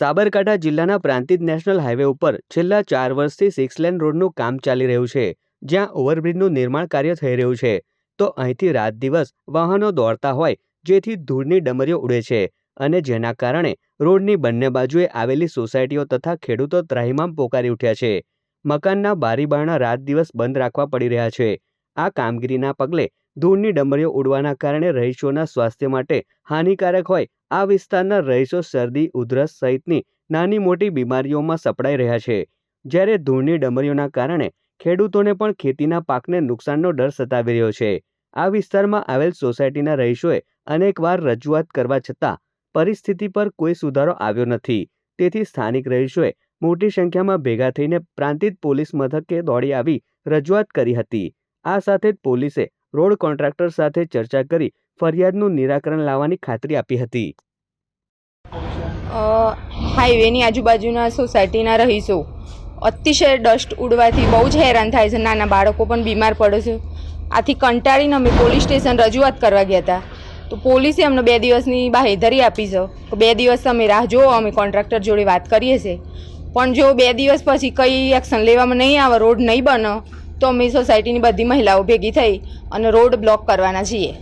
સાબરકાંઠા જિલ્લાના Prantij national highway ઉપર છેલ્લા ચાર વર્ષથી સિક્સ લેન રોડનું કામ ચાલી રહ્યું છે, જ્યાં ઓવરબ્રિજનું નિર્માણ કાર્ય થઈ રહ્યું છે. તો અહીંથી રાત દિવસ વાહનો દોડતા હોય, જેથી ધૂળની ડમરીઓ ઉડે છે, અને જેના કારણે રોડની બંને બાજુએ આવેલી સોસાયટીઓ તથા ખેડૂતો ત્રાહિમામ પોકારી ઉઠ્યા છે. મકાનના બારી બારણા રાત દિવસ બંધ રાખવા પડી રહ્યા છે. આ કામગીરીના પગલે ધૂળની ડમરીઓ ઉડવાના કારણે રહીશોના સ્વાસ્થ્ય માટે હાનિકારક હોય, આ વિસ્તારના રહીશો શરદી, ઉધરસ સહિતની નાની મોટી બીમારીઓમાં સપડાઈ રહ્યા છે. જ્યારે ધૂળની ડમરીઓના કારણે ખેડૂતોને પણ ખેતીના પાકને નુકસાનનો ડર સતાવી રહ્યો છે. આ વિસ્તારમાં આવેલ સોસાયટીના રહીશોએ અનેકવાર રજૂઆત કરવા છતાં પરિસ્થિતિ પર કોઈ સુધારો આવ્યો નથી. તેથી સ્થાનિક રહીશોએ મોટી સંખ્યામાં ભેગા થઈને પ્રાંતિત પોલીસ મથકે દોડી આવી રજૂઆત કરી હતી. આ સાથે જ પોલીસે રોડ કોન્ટ્રાક્ટર સાથે ચર્ચા કરી ફરિયાદનું નિરાકરણ લાવવાની ખાતરી આપી હતી. હાઈવેની આજુબાજુના સોસાયટીના રહીશો અતિશય ડસ્ટ ઉડવાથી બહુ જ હેરાન થાય છે. નાના બાળકો પણ બીમાર પડે છે. આથી કંટાળીને અમે પોલીસ સ્ટેશન રજૂઆત કરવા ગયા હતા. તો પોલીસે અમને બે દિવસની બાહેધરી આપી છે. તો બે દિવસ તમે રાહ જુઓ, અમે કોન્ટ્રાક્ટર જોડે વાત કરીએ છીએ. પણ જો બે દિવસ પછી કંઈ એક્શન લેવામાં નહીં આવે, રોડ નહીં બને તો અમે સોસાયટીની બધી મહિલાઓ ભેગી થઈ અને રોડ બ્લોક કરવાના છીએ.